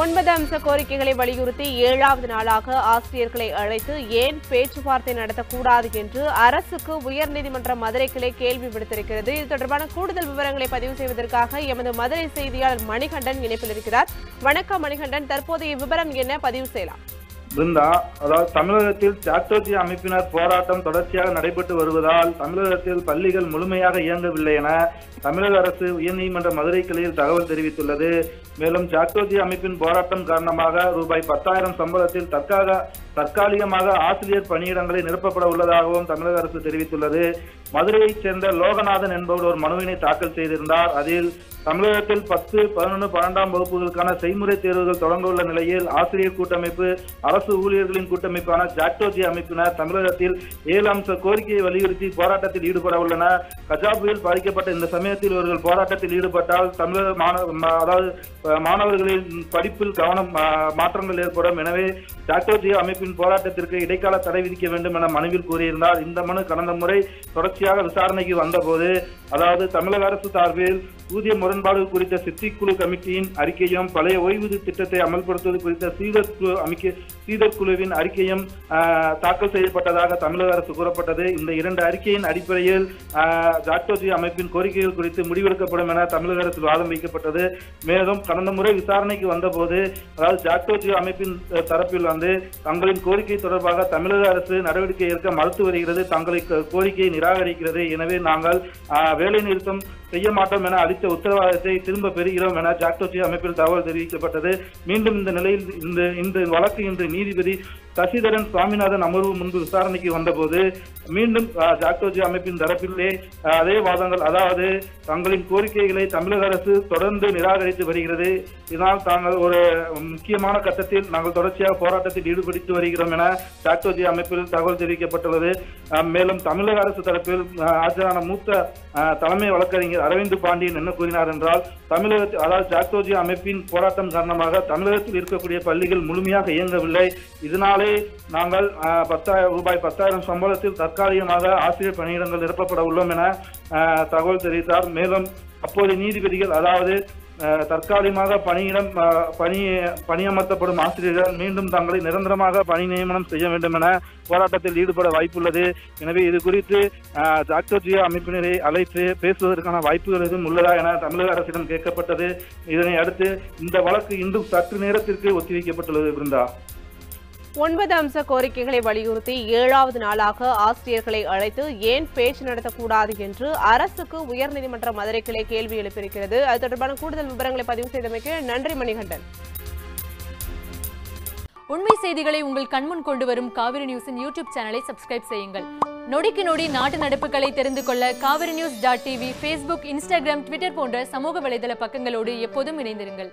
ஒன்பது அம்ச கோரிக்கைகளை வலியுறுத்தி ஏழாவது நாளாக ஆசிரியர்களை அழைத்து ஏன் பேச்சுவார்த்தை நடத்தக்கூடாது என்று அரசுக்கு உயர்நீதிமன்ற மதுரை கிளை கேள்வி விடுத்திருக்கிறது. இது தொடர்பான கூடுதல் விவரங்களை பதிவு செய்வதற்காக எமது மதுரை செய்தியாளர் மணிகண்டன் இணைப்பில் இருக்கிறார். வணக்கம் மணிகண்டன். தற்போதைய விவரம் என்ன? பதிவு செய்யலாம். பிருந்தா அதாவது தமிழகத்தில் சாட்டோஜி அமைப்பினர் போராட்டம் தொடர்ச்சியாக நடைபெற்று வருவதால் தமிழகத்தில் பள்ளிகள் முழுமையாக இயங்கவில்லை என தமிழக அரசு உயர்நீதிமன்ற மதுரை கிளையில் தகவல் தெரிவித்துள்ளது. மேலும் சாட்டோஜி அமைப்பின் போராட்டம் காரணமாக ரூபாய் பத்தாயிரம் சம்பளத்தில் தற்காக தற்காலிகமாக ஆசிரியர் பணியிடங்களை நிரப்பப்பட உள்ளதாகவும் தமிழக அரசு தெரிவித்துள்ளது. மதுரையைச் சேர்ந்த லோகநாதன் என்பவர் ஒரு மனுவினை தாக்கல் செய்திருந்தார். அதில் தமிழகத்தில் பத்து பதினொன்று பன்னெண்டாம் வகுப்புகளுக்கான செய்முறை தேர்வுகள் தொடங்க உள்ள நிலையில் ஆசிரியர் கூட்டமைப்பு அரசு ஊழியர்களின் கூட்டமைப்பான ஜாக்டோஜி அமைப்பினர் தமிழகத்தில் ஏழு அம்ச கோரிக்கையை வலியுறுத்தி போராட்டத்தில் ஈடுபட உள்ளனர் கஜா புயல் பாதிக்கப்பட்ட இந்த சமயத்தில் இவர்கள் போராட்டத்தில் ஈடுபட்டால் தமிழக மாணவ அதாவது மாணவர்களின் படிப்பில் கவனம் மாற்றங்கள் ஏற்படும். எனவே ஜாக்டோஜி அமைப்பின் போராட்டத்திற்கு இடைக்கால தடை விதிக்க வேண்டும் என மனுவில் கூறியிருந்தார். இந்த மனு கடந்த முறை தொடர்ச்சியாக விசாரணைக்கு வந்தபோது அதாவது தமிழக அரசு சார்பில் ஊதிய முரண்பாடு குறித்த சித்திக்குழு கமிட்டியின் அறிக்கையும் பழைய ஓய்வூதிய திட்டத்தை அமல்படுத்துவது குறித்த சீதர்குழு அமைக்க சீதர் குழுவின் அறிக்கையும் தாக்கல் செய்யப்பட்டதாக தமிழக அரசு கூறப்பட்டது. இந்த இரண்டு அறிக்கையின் அடிப்படையில் ஜாக்டோஜி அமைப்பின் கோரிக்கைகள் குறித்து முடிவெடுக்கப்படும் என தமிழக அரசு வாதம் வைக்கப்பட்டது. மேலும் கடந்த முறை விசாரணைக்கு வந்தபோது அதாவது ஜாக்டோஜி அமைப்பின் தரப்பில் வந்து தங்களின் கோரிக்கை தொடர்பாக தமிழக அரசு நடவடிக்கை எடுக்க மறுத்து வருகிறது. தங்களை கோரிக்கையை நிராகரிக்கிறது. எனவே நாங்கள் ஆஹ், வேலை நிறுத்தம் செய்ய மாட்டோம் என அளித்த உத்தரவாதத்தை திரும்ப பெறுகிறோம் என ஜாக்டோஜி அமைப்பில் தகவல் தெரிவிக்கப்பட்டது. மீண்டும் இந்த நிலையில் இந்த இந்த வழக்கு இன்று நீதிபதி சசிதரன் சுவாமிநாதன் அமர்வு முன்பு விசாரணைக்கு வந்தபோது மீண்டும் ஜாக்டோஜி அமைப்பின் தரப்பிலே அதே வாதங்கள் அதாவது தங்களின் கோரிக்கைகளை தமிழக அரசு தொடர்ந்து நிராகரித்து வருகிறது. இதனால் தாங்கள் ஒரு முக்கியமான கட்டத்தில் நாங்கள் தொடர்ச்சியாக போராட்டத்தில் ஈடுபடுத்தி வருகிறோம் என ஜாக்டோஜி அமைப்பில் தகவல் தெரிவிக்கப்பட்டுள்ளது. மேலும் தமிழக அரசு தரப்பில் ஆஜரான மூத்த தலைமை வழக்கறிஞர் அரவிந்த் பாண்டியன் என்ன கூறினார் என்றால் தமிழகத்தில் அதாவது ஜாக்டோஜி அமைப்பின் போராட்டம் காரணமாக தமிழகத்தில் இருக்கக்கூடிய பள்ளிகள் முழுமையாக இயங்கவில்லை. இதனாலே நாங்கள் பத்தாயிரம் ரூபாய் பத்தாயிரம் சம்பளத்தில் தற்காலிகமாக ஆசிரியர் பணியிடங்கள் நிரப்பப்பட உள்ளோம் என தகவல் தெரிவித்தார். மேலும் அப்போது நீதிபதிகள் அதாவது தற்காலிகமாக பணியிடம் பணி பணியமர்த்தப்படும் ஆசிரியர்கள் மீண்டும் தங்களை நிரந்தரமாக பணி நியமனம் செய்ய வேண்டும் என போராட்டத்தில் ஈடுபட வாய்ப்புள்ளது. எனவே இது குறித்து டாக்டர் ஜாக்டோஜியா அமைப்பினரை அழைத்து பேசுவதற்கான வாய்ப்புகள் எதுவும் உள்ளதா என தமிழக அரசிடம் கேட்கப்பட்டது. இதனை அடுத்து இந்த வழக்கு இன்றும் சற்று நேரத்திற்கு ஒத்திவைக்கப்பட்டுள்ளது பிருந்தா. ஒன்பது அம்ச கோரிக்கைகளை வலியுறுத்தி ஏழாவது நாளாக ஆசிரியர்களை அழைத்து ஏன் பேச்சு நடத்தக்கூடாது என்று அரசுக்கு உயர்நீதிமன்ற மதுரை கிளை கேள்வி எழுப்பியிருக்கிறது. அது தொடர்பான கூடுதல் விவரங்களை பதிவு செய்தமைக்கு நன்றி மணிகண்டன். உண்மை செய்திகளை உங்கள் கண்முன் கொண்டு வரும் காவிரி நியூஸின் யூடியூப் சேனலை சப்ஸ்கிரைப் செய்யுங்கள். நொடிக்கு நொடி நாட்டு நடப்புகளை தெரிந்து கொள்ள Kaveri news dot TV Facebook Instagram Twitter போன்ற சமூக வலைதள பக்கங்களோடு எப்போதும் இணைந்திருங்கள்.